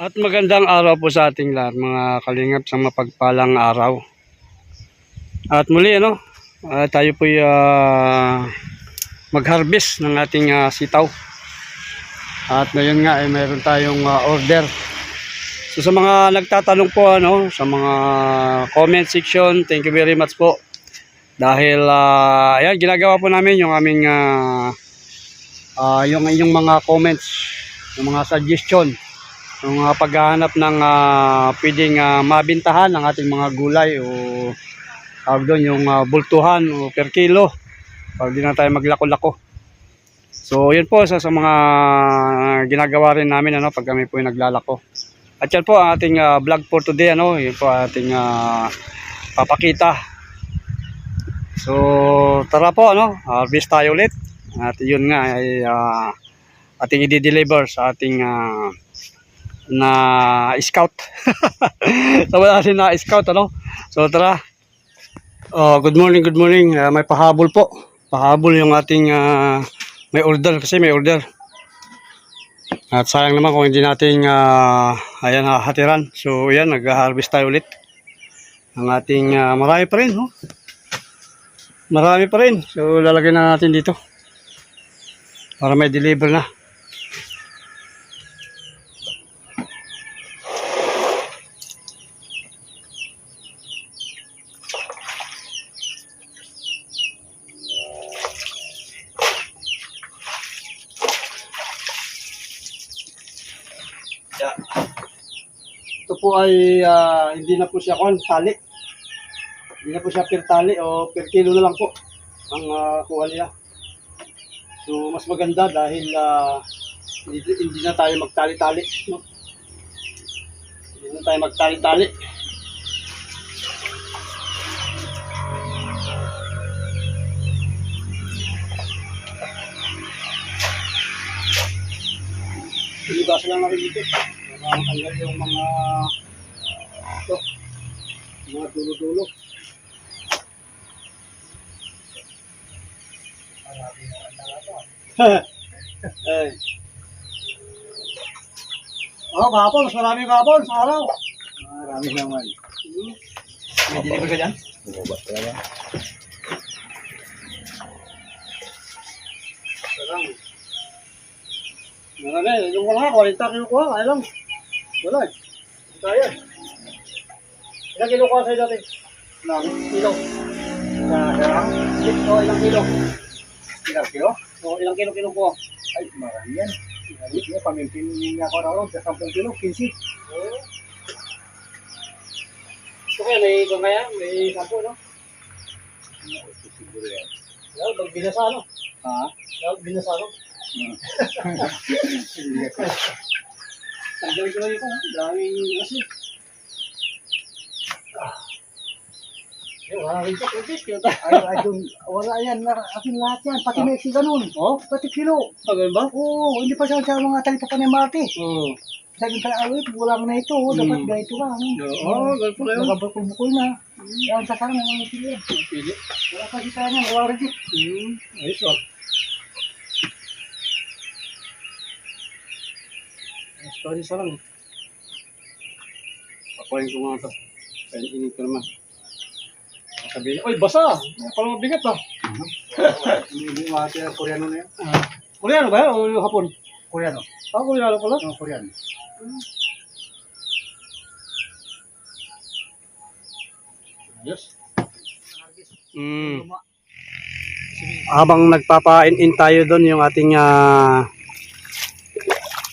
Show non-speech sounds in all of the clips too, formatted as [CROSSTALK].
At magandang araw po sa ating lahat mga kalingap sa mapagpalang araw. At muli ano, ah, tayo po mag-harvest ng ating ah, sitaw. At ngayon nga ay mayroon tayong ah, order. So sa mga nagtatanong po ano, sa mga comment section, thank you very much po. Dahil ah, ayan, ginagawa po namin yung aming ah, ah, yung inyong mga comments, yung mga suggestion yung mga paghahanap ng ah, pwedeng ah, mabintahan ng ating mga gulay o tawag doon yung ah, bultuhan o per kilo para di na tayo maglako-lako. So yun po sa, sa mga ginagawa rin namin ano pag kami po yung naglalako. At yan po ang ating ah, vlog for today ano, yun po ating ah, papakita. So tara po ano, harvest tayo ulit. At yun nga ay ah, ating i-deliver sa ating ah, na scout. [LAUGHS] so wala na scout ano. So tara. Oh, good morning, good morning. Ah, may pahabol po. Pahabol yung ating ah, may order kasi may order. At sayang naman kung hindi natin ah, ayan hatiran. So ayan, nag-harvest tayo ulit. Ang ating ah, marami pa rin, oh. Marami pa rin. So lalagyan na natin dito. Para may deliver na. Ay ah, hindi na po siya kon tali. Hindi na po siya per tali o per kilo na lang po ang ah, kuha nila. So mas maganda dahil ah, hindi, hindi na tayo magtali-tali. No? Hindi na tayo magtali-tali. Ilibasa lang natin dito. Para matanggal yung mga ito, mga dulo-dulo. [LAUGHS] Ay. Oh, kahapon, mas marami kahapon sa araw. Marami naman. Hmm. May deliver ka dyan? Bumaba talaga. Sarang. Marami, yung mga 40 kilo kuha, kaya lang. Wala. Kaya. Ilang kilo kuha sa'yo dati? Ilang kilo? Sa sarang? O, ilang kilo? Ilang kilo? O, ilang kilo kilo kuha? Ay, marami yan. Marami yan. Pamimpin niya ako na ron. Sa 10 kilo, 15. Ito kaya, may ito kaya, may sampo, no? Siguro yan. Well, pag binasa, no? Ha? Well, binasa, no? [LAUGHS] Tanggalin ko lang ito? Daming kasi. Wala yan. Na, akin lahat yan. Pati ganun. Oh? Pati kilo. Tagal ba? Oo, hindi pa siya sa mga talita pa ni Marte. Oo. Sabi na ito. oh, Dapat ganito lang. Oo, ganito pala yun. Nakabukul-bukul na. Yan, sa sarang ang pili. Pili. Wala pa si wala rin. Hmm. Ayos, oh. Sorry, sa lang. Ko nga ito. Naman. Sabi niya, Uy, basa! Parang mabigat ah. Hindi mo ate Koreano na yan. Ah. Koreano ba yan? O hapon? Koreano. Ah, Koreano pala. Oh, Koreano. Yes. Mm. Habang nagpapain-in tayo doon yung ating ah,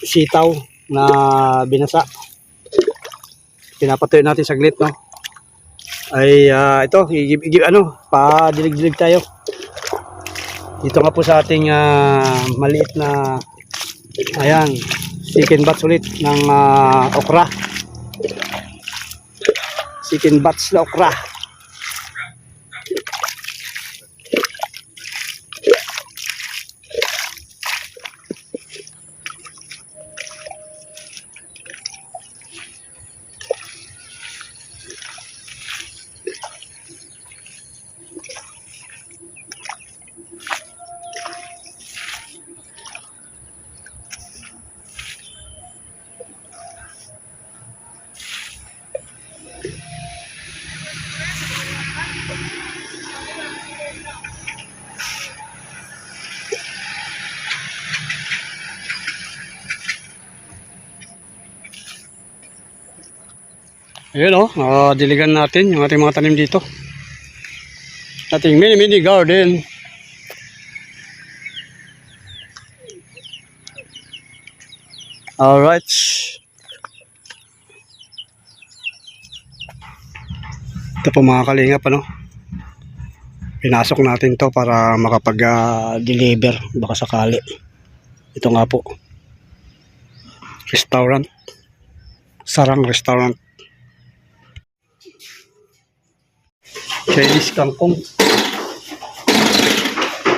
sitaw na binasa. Pinapatuyo natin saglit, no? Ay, ah, ito, igib, igib, ano, pa-dilig-dilig tayo. Dito nga po sa ating ah, maliit na, ayan, chicken bats ulit ng ah, okra. Chicken bats na okra. Ayun o, oh, diligan natin yung ating mga tanim dito. Ating mini mini garden. Alright. Ito po mga kalingap ano. Pinasok natin to para makapag-deliver baka sakali. Ito nga po. Restaurant. Sarang restaurant. Chinese kangkong.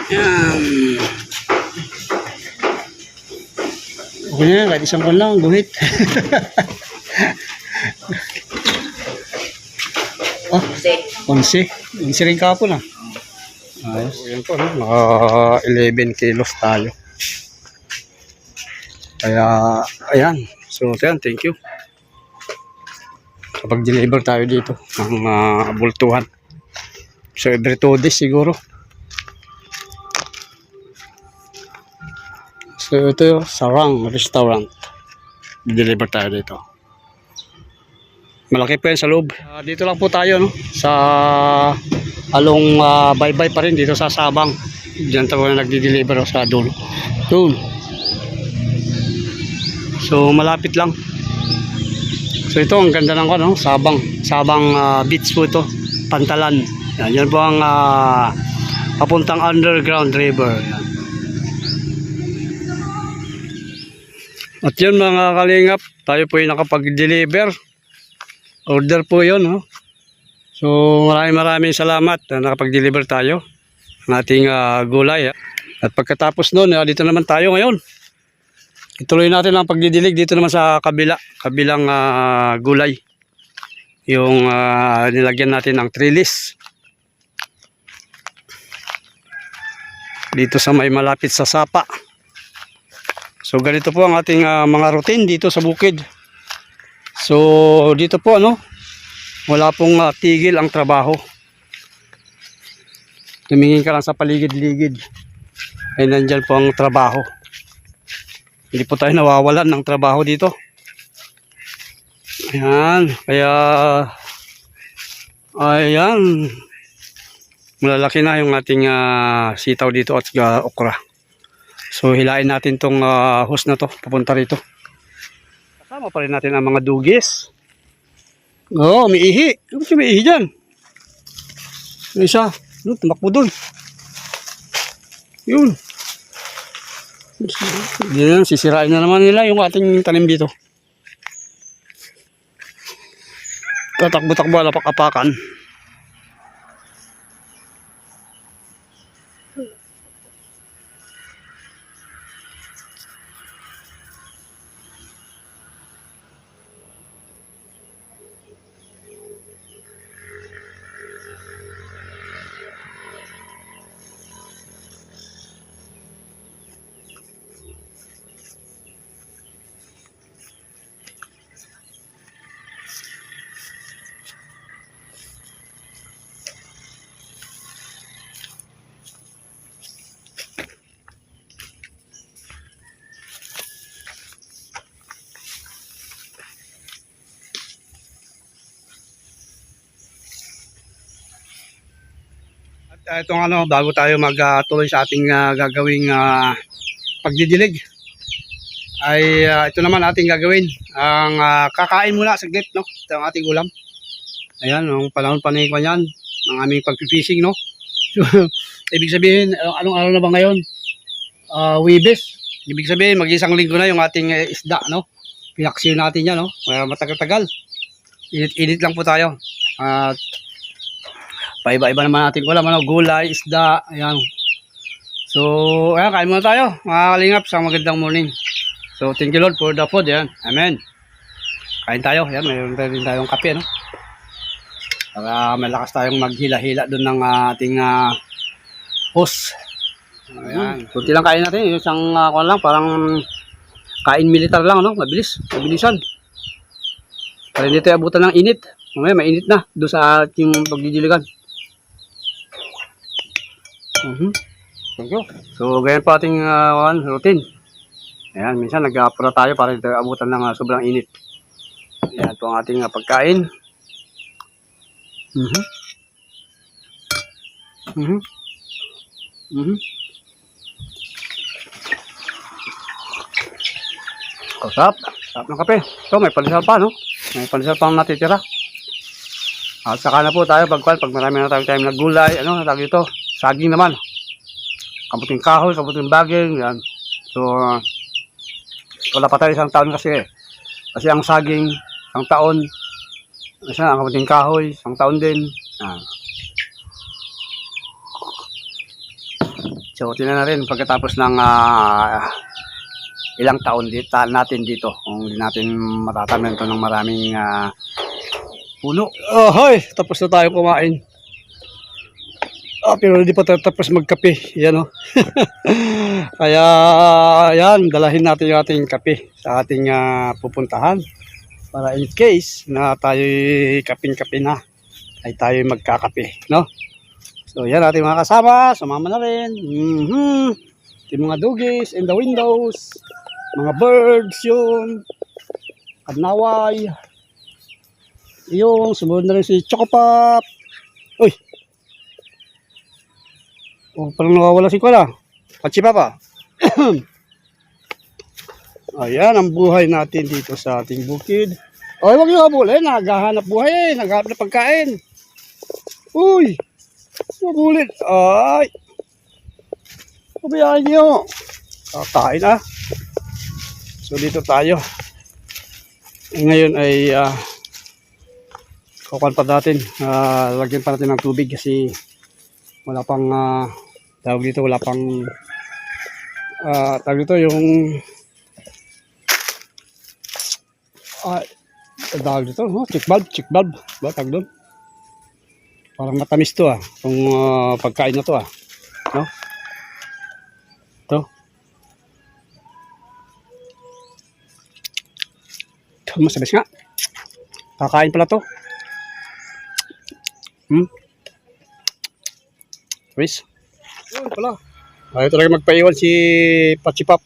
Yan. Okay na, kahit isang kon lang, guhit. [LAUGHS] oh, onse. Onse rin kapon ah. Ayos. Yan po, no? Mga 11 kilos tayo. Kaya, ayan. So, ayan, thank you. Kapag deliver tayo dito ng uh, bultuhan. So, every two days siguro. So, ito Sarang Restaurant. Deliver tayo dito. Malaki po yan sa loob. Ah, dito lang po tayo, no? Sa along ah, bye-bye pa rin dito sa Sabang. Diyan tayo na nagdi-deliver oh, sa dulo. Doon. So, malapit lang. So, ito ang ganda ng ano, Sabang. Sabang ah, Beach po ito. Pantalan. Yan, yan po ang ah, papuntang underground river. Yan. At yun mga kalingap, tayo po ay nakapag-deliver. Order po yun. No? So maraming maraming salamat na nakapag-deliver tayo ng ating ah, gulay. ah. At pagkatapos nun, ah, dito naman tayo ngayon. Ituloy natin ang pagdidilig dito naman sa kabila, kabilang ah, gulay. Yung ah, nilagyan natin ng trellis. Dito sa may malapit sa sapa. So ganito po ang ating ah, mga routine dito sa bukid. So dito po ano, wala pong ah, tigil ang trabaho. Tumingin ka lang sa paligid-ligid. Ay nandyan po ang trabaho. Hindi po tayo nawawalan ng trabaho dito. Ayan, kaya ayan malalaki na yung ating ah, sitaw dito at ah, okra. So hilain natin tong ah, hose na to papunta rito. Kasama pa rin natin ang mga dugis. Oo, oh, may ihi. Ano siya may ihi dyan? Yung isa, doon, tumakbo doon. Yun. Yan, sisirain na naman nila yung ating tanim dito. Tatakbo-takbo, lapak-apakan. At uh, itong ano, bago tayo magtuloy sa ating ah, gagawing ah, pagdidilig, ay ah, ito naman ating gagawin. Ang ah, kakain muna saglit, no? Ito ang ating ulam. Ayan, ang panahon pa na yan, ng aming pagpipishing, no? [LAUGHS] Ibig sabihin, anong, araw na ba ngayon? Ah, Wibes. Ibig sabihin, mag-isang linggo na yung ating eh, isda, no? Pinaksiw natin yan, no? Matagal-tagal. Init-init lang po tayo. At Paiba-iba naman natin ulam, ano, gulay, isda, ayan. So, ayan, kain muna tayo, mga kalingap, sa magandang morning. So, thank you Lord for the food, ayan. Amen. Kain tayo, ayan, mayroon tayo din tayong kape, no? Para malakas tayong maghila-hila doon ng ah, ating uh, host. Ayan, kunti lang kain natin, yung isang uh, lang, parang kain militar lang, no? Mabilis, mabilisan. Para hindi tayo abutan ng init. Mamaya, mainit na doon sa ating pagdidiligan. Mhm. Thank you. So, ganyan po ating uh, routine. Ayan, minsan nag-apura tayo para tayo abutan ng uh, sobrang init. Ayan po ang ating uh, pagkain. Mhm. Mhm. Mhm. Oh, sarap. Sarap ng kape. So, may palisal pa, no? May palisal pa ang natitira. At saka na po tayo pagkwal, pag marami na tayo tayo naggulay, ano, tawag ito, saging naman. Kamuting kahoy, kamuting baging, yan. So, uh, wala pa tayo isang taon kasi eh. Kasi ang saging, isang taon, kasi ang kamuting kahoy, isang taon din. Yan. So, tinan na rin pagkatapos ng ah, ilang taon dito, natin dito. Kung hindi natin matataman ito ng maraming ah, puno. Oh, hoy, tapos na tayo kumain. Ah, pero hindi pa tapos magkape. Yan oh. [LAUGHS] Kaya, yan, dalahin natin yung ating kape sa ating ah, pupuntahan. Para in case na tayo kaping-kape na, ay tayo magkakape, no? So, yan ating mga kasama, sumama na rin. Mhm. Yung mga dugis in the windows, mga birds yun, kadnaway, yung sumunod na rin si Chocopop. Uy! Oh, parang nawawala si Kuala. Pachi Papa. [CLEARS THROAT] Ayan ang buhay natin dito sa ating bukid. Oy, wag niyo abulin. Naghahanap buhay eh. Naghahanap ng pagkain. Uy! Mabulit. Ay! Pabayaan niyo. Kakain ah. So dito tayo. Ngayon ay ah, kukuhan pa natin. Ah, lagyan pa natin ng tubig kasi wala pang ah, tawag dito wala pang ah, tawag dito yung ah, tawag dito oh, chick bulb chick bulb ba tawag doon? Parang matamis to ah kung ah, pagkain na to ah no? To masabis nga. Kakain pala to. Hmm? Chris pala. Ayaw talaga magpaiwan si Pachipap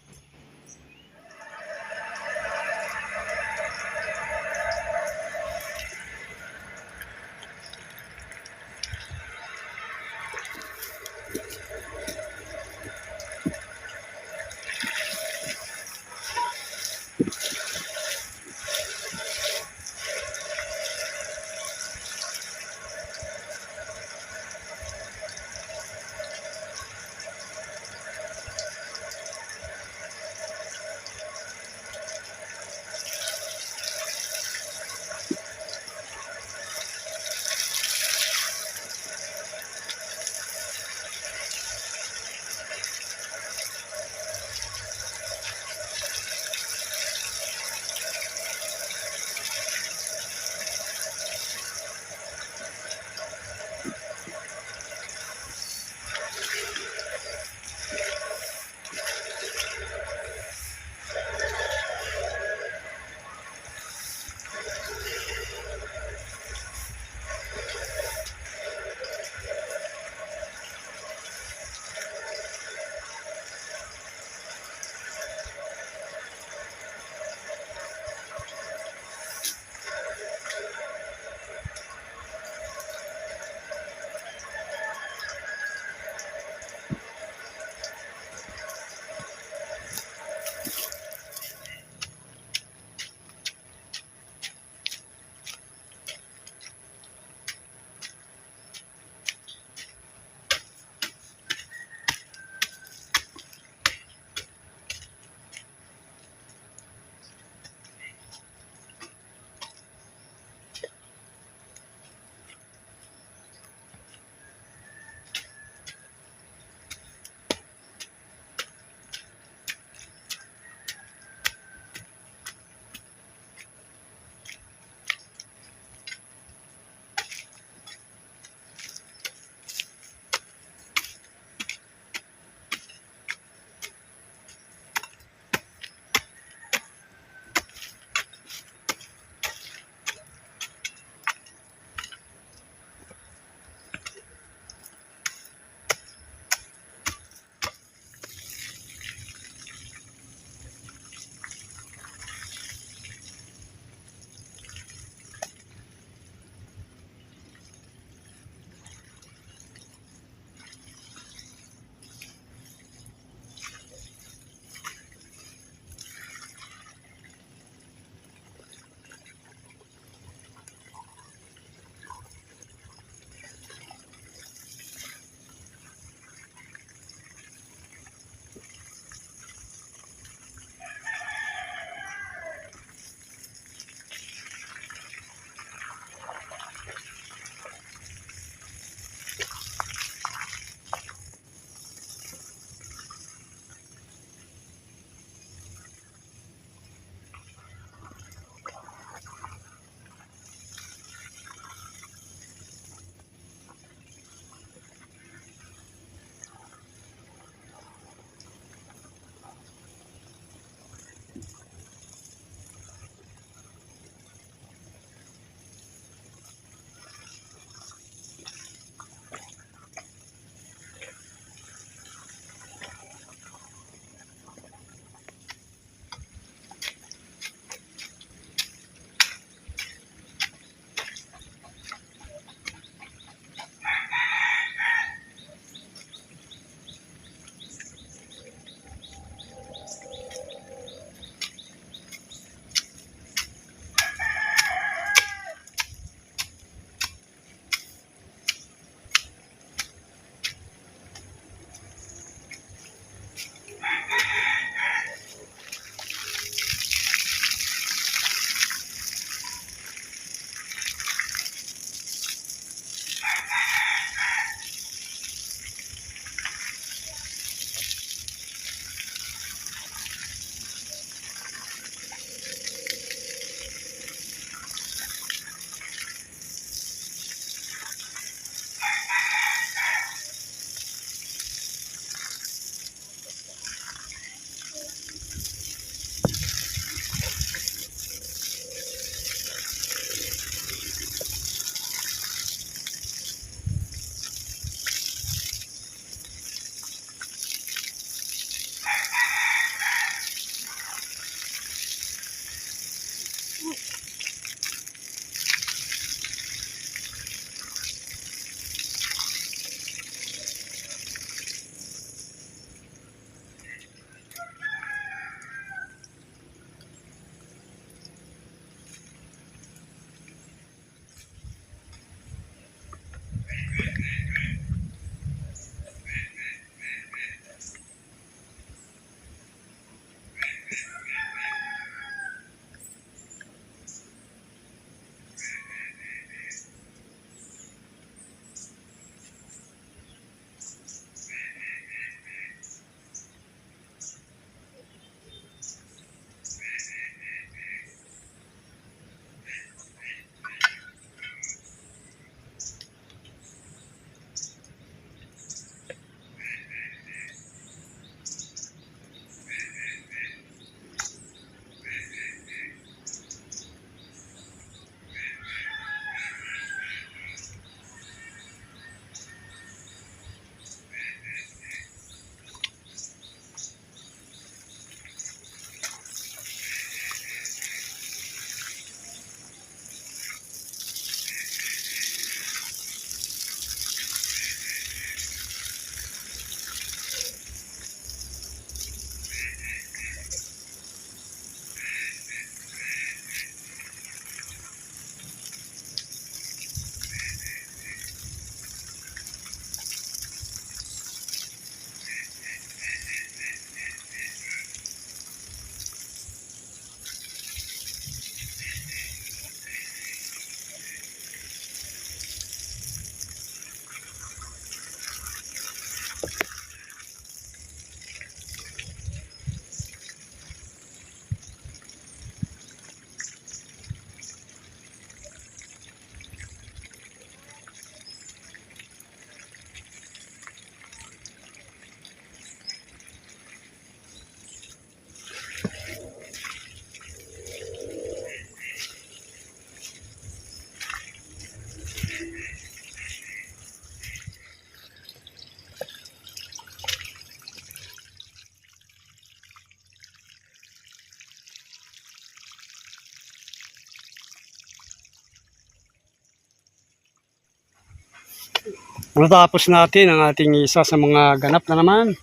Matapos natin ang ating isa sa mga ganap na naman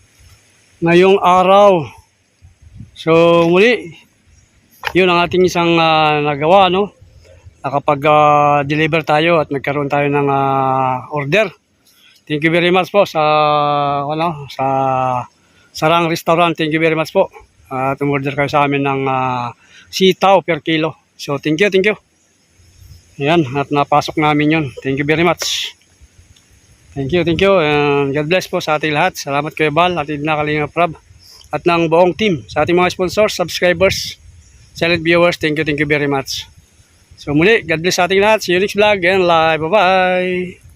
ngayong araw. So muli, yun ang ating isang ah, nagawa, no? Nakapag-deliver tayo at nagkaroon tayo ng ah, order. Thank you very much po sa ano, sa Sarang Restaurant. Thank you very much po. At umorder kayo sa amin ng ah, sitaw per kilo. So thank you, thank you. Ayan, at napasok namin yun. Thank you very much. Thank you, thank you. And God bless po sa ating lahat. Salamat kay Bal, ating nakalinga Prab. At ng buong team, sa ating mga sponsors, subscribers, silent viewers, thank you, thank you very much. So muli, God bless sa ating lahat. See you next vlog and live. Bye-bye.